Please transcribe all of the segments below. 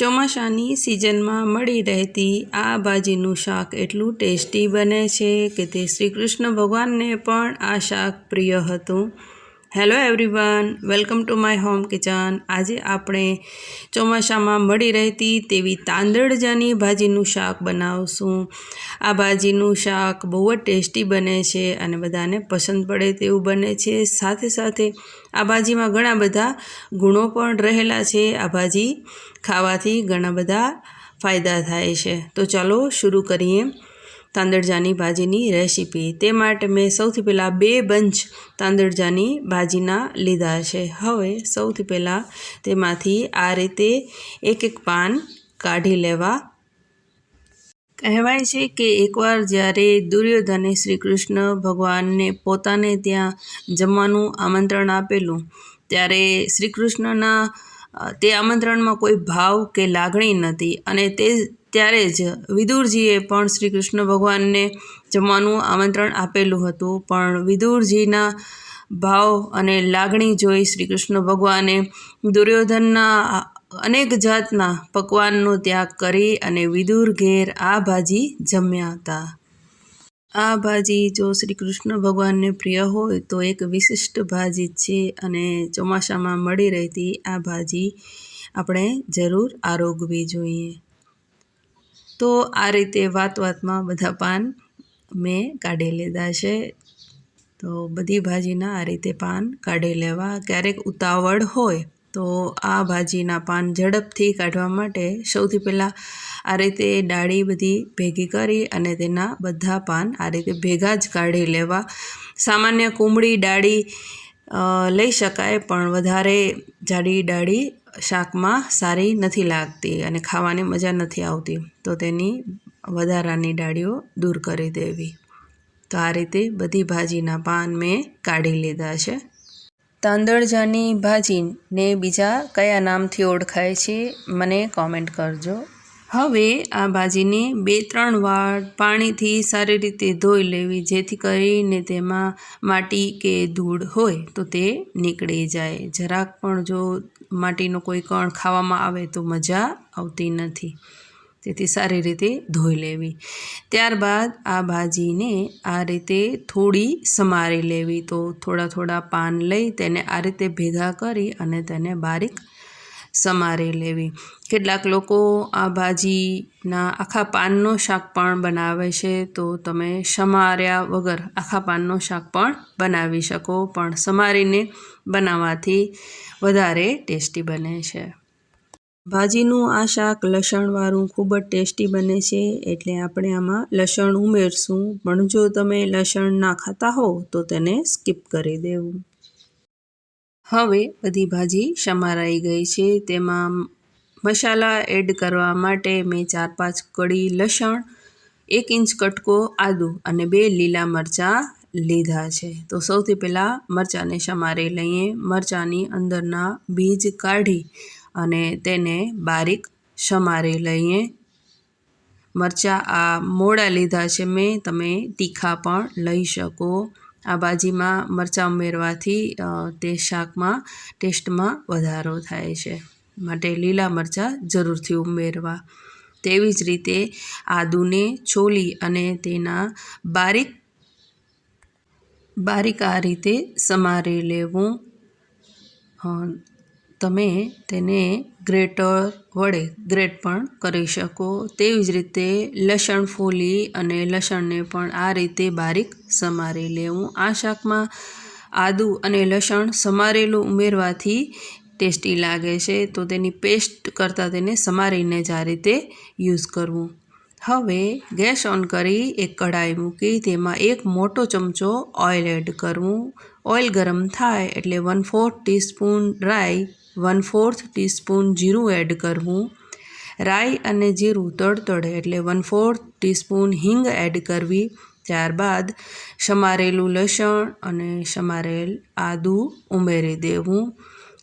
ચોમાસાની સિઝનમાં મળી રહેતી આ ભાજીનું શાક એટલું ટેસ્ટી બને છે કે તે શ્રી કૃષ્ણ ભગવાનને પણ આ શાક પ્રિય હતું. Hello everyone welcome to my home kitchen આજે આપણે ચોમાસામાં મળી રહેતી તેવી તાંદળજાની ભાજીનું શાક બનાવશું. આ ભાજીનું શાક બહુ જ ટેસ્ટી બને છે અને બધાને પસંદ પડે તેવું બને છે. સાથે સાથે આ ભાજીમાં ઘણા બધા ગુણો પણ રહેલા છે. આ ભાજી ખાવાથી ઘણા બધા ફાયદા થાય છે. તો ચાલો શરૂ કરીએ. તાંદળજાની ભાજીની રેસીપી. તે માટે મેં સૌથી પહેલાં બે બંચ તાંદળજાની ભાજીના લીધા છે. હવે સૌથી પહેલાં તેમાંથી આ રીતે એક એક પાન કાઢી લેવા. કહેવાય છે કે એકવાર જ્યારે દુર્યોધને શ્રી કૃષ્ણ ભગવાનને પોતાને ત્યાં જમવાનું આમંત્રણ આપેલું, ત્યારે શ્રી કૃષ્ણના તે આમંત્રણમાં કોઈ ભાવ કે લાગણી નહોતી અને તે ત્યારે જ વિદુરજીએ પણ શ્રી કૃષ્ણ ભગવાનને જમવાનું આમંત્રણ આપેલું હતું. પણ વિદુરજીના ભાવ અને લાગણી જોઈ શ્રી કૃષ્ણ ભગવાને દુર્યોધનના અનેક જાતના પકવાનનો ત્યાગ કરી અને વિદુર ઘેર આ ભાજી જમ્યા હતા. આ ભાજી જો શ્રી કૃષ્ણ ભગવાનને પ્રિય હોય તો એક વિશિષ્ટ ભાજી છે અને ચોમાસામાં મળી રહેતી આ ભાજી આપણે જરૂર આરોગવી જોઈએ. તો આ રીતે વાત વાતમાં બધા પાન મેં કાઢી લીધા છે. તો બધી ભાજીના આ રીતે પાન કાઢી લેવા. ક્યારેક ઉતાવળ હોય તો આ ભાજીના પાન ઝડપથી કાઢવા માટે સૌથી પહેલાં આ રીતે ડાળી બધી ભેગી કરી અને તેના બધા પાન આ રીતે ભેગા જ કાઢી લેવા. સામાન્ય કુમળી ડાળી લઈ શકાય પણ વધારે જાડી ડાળી શાકમાં સારી નથી લાગતી અને ખાવાની મજા નથી આવતી, તો તેની વધારાની ડાળીઓ દૂર કરી દેવી. તો આ રીતે બધી ભાજીના પાન મેં કાઢી લીધા છે. તાંદળજાની ભાજીને બીજા કયા નામથી ઓળખાય છે, મને કોમેન્ટ કરજો. હવે આ ભાજીને બે, ત્રણ વાર પાણીથી સારી રીતે ધોઈ લેવી, જેથી કરીને તેમાં માટી કે ધૂળ હોય તો તે નીકળી જાય. જરાક પણ જો માટીનો કોઈ કણ ખાવામાં આવે તો મજા આવતી નથી. તેથી સારી રીતે ધોઈ લેવી. ત્યારબાદ આ ભાજીને આ રીતે થોડી સમારી લેવી. તો થોડા થોડા પાન લઈ તેને આ રીતે ભેગા કરી અને તેને બારીક સમારી લેવી. કેટલાક લોકો આ ભાજીના આખા પાનનો શાક પણ બનાવે છે, તો તમે સમાર્યા વગર આખા પાનનો શાક પણ બનાવી શકો, પણ સમારીને બનાવવાથી વધારે ટેસ્ટી બને છે. ભાજીનું આ શાક લસણવાળું ખૂબ જ ટેસ્ટી બને છે, એટલે આપણે આમાં લસણ ઉમેરશું. પણ જો તમે લસણ ના ખાતા હો, તો તેને સ્કીપ કરી દેવું. હવે બધી ભાજી સમારાઈ ગઈ છે. તેમાં મસાલા એડ કરવા માટે મેં ચાર પાંચ કળી લસણ, એક ઇંચ કટકો આદુ અને બે લીલા મરચાં લીધા છે. તો સૌથી પહેલાં મરચાંને સમારી લઈએ. મરચાંની અંદરના બીજ કાઢી અને તેને બારીક સમારી લઈએ. મરચાં આ મોડા લીધા છે મેં. તમે તીખા પણ લઈ શકો. આ ભાજીમાં મરચાં ઉમેરવાથી તે શાકમાં, ટેસ્ટમાં વધારો થાય છે. માટે લીલા મરચાં જરૂરથી ઉમેરવા. તેવી જ રીતે આદુને છોલી અને તેના બારીક બારીક આ રીતે સમારી લેવું. તમે તેને ગ્રેટર વડે ગ્રેટ પણ કરી શકો. તેવી જ રીતે લસણ ફોલી અને લસણને પણ આ રીતે બારીક સમારી લેવું. આ શાકમાં આદું અને લસણ સમારેલું ઉમેરવાથી ટેસ્ટી લાગે છે, તો તેની પેસ્ટ કરતાં તેને સમારીને જ આ રીતે યુઝ કરવું. હવે ગેસ ઓન કરી એક કઢાઈ મૂકી, તેમાં એક મોટો ચમચો ઓઇલ એડ કરવું. ઓઇલ ગરમ થાય એટલે વન ફોર્થ ટીસ્પૂન રાઈ વન ફોર્થ ટીસ્પૂન જીરું એડ કરવું. રાઈ અને જીરું તડતડે એટલે વન ફોર્થ ટીસ્પૂન હિંગ એડ કરવી. ત્યારબાદ સમારેલું લસણ અને સમારેલ આદું ઉમેરી દેવું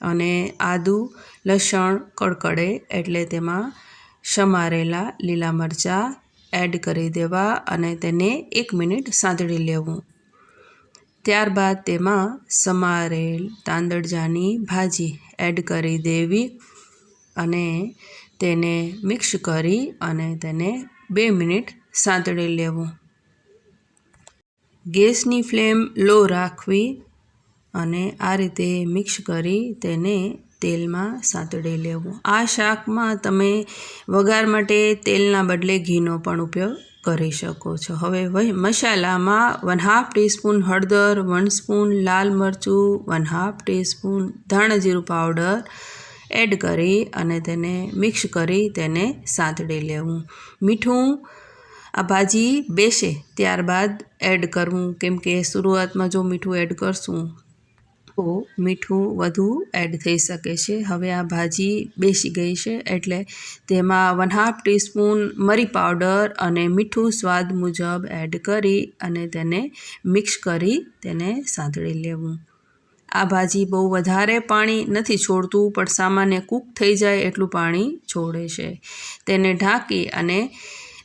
અને આદું, લસણ, કડકડે એટલે તેમાં સમારેલા લીલા મરચાં એડ કરી દેવા અને તેને એક મિનિટ સાંતળી લેવું. ત્યારબાદ તેમાં સમારેલ તાંદળજાની ભાજી એડ કરી દેવી અને તેને મિક્સ કરી અને તેને બે મિનિટ સાંતળી લેવું. ગેસની ફ્લેમ લો રાખવી અને આ રીતે મિક્સ કરી તેને તેલમાં સાંતળી લેવું. આ શાકમાં તમે વઘાર માટે તેલના બદલે ઘીનો પણ ઉપયોગ કરી શકો છો. હવે વહી મસાલામાં વન હાફ ટીસ્પૂન હળદર વન સ્પૂન લાલ મરચું વન હાફ ટીસ્પૂન ધાણાજીરું પાવડર એડ કરી અને તેને મિક્સ કરી તેને સાંતળી લેવું. મીઠું, આ ભાજી બેસે ત્યારબાદ એડ કરવું. કેમ કે શરૂઆતમાં જો મીઠું એડ કરશું તો મીઠું વધુ એડ થઈ શકે છે. હવે આ ભાજી બેસી ગઈ છે એટલે તેમાં વન હાફ ટીસ્પૂન મરી પાવડર અને મીઠું સ્વાદ મુજબ એડ કરી અને તેને મિક્સ કરી તેને સાંતળી લેવું. આ ભાજી બહુ વધારે પાણી નથી છોડતું, પણ સામાન્ય કૂક થઈ જાય એટલું પાણી છોડે છે. તેને ઢાંકી અને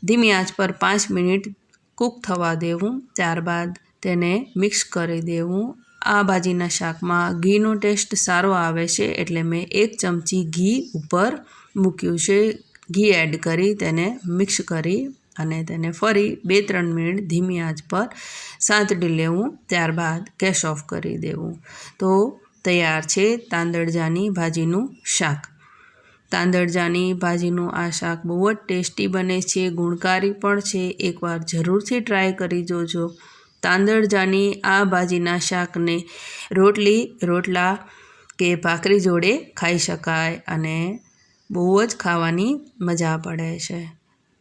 ધીમી આંચ પર પાંચ મિનિટ કૂક થવા દેવું. ત્યારબાદ તેને મિક્સ કરી દેવું આ ભાજીના શાકમાં ઘીનો ટેસ્ટ સારો આવે છે એટલે મેં એક ચમચી ઘી ઉપર મૂક્યું છે. ઘી એડ કરી, તેને મિક્સ કરી અને તેને ફરી બે ત્રણ મિનિટ ધીમી આંચ પર સાંતળી લેવું, ત્યારબાદ ગેસ ઓફ કરી દેવું. તો તૈયાર છે તાંદળજાની ભાજીનું શાક. તાંદળજાની ભાજીનું આ શાક બહુ જ ટેસ્ટી બને છે, ગુણકારી પણ છે. એકવાર જરૂરથી ટ્રાય કરી જોજો. તાંદળજાની આ ભાજીના શાકને રોટલી, રોટલા કે ભાખરી જોડે ખાઈ શકાય અને બહુ જ ખાવાની મજા પડે છે.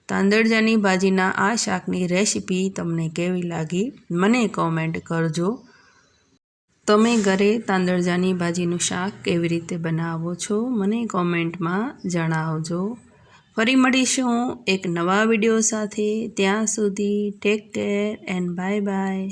તાંદળજાની ભાજીના આ શાકની રેસીપી તમને કેવી લાગી મને કોમેન્ટ કરજો. તમે ઘરે તાંદળજાની ભાજીનું શાક કેવી રીતે બનાવો છો મને કોમેન્ટમાં જણાવજો. ફરી મળીશું એક નવા વીડિયો સાથે. ત્યાં સુધી take care and bye bye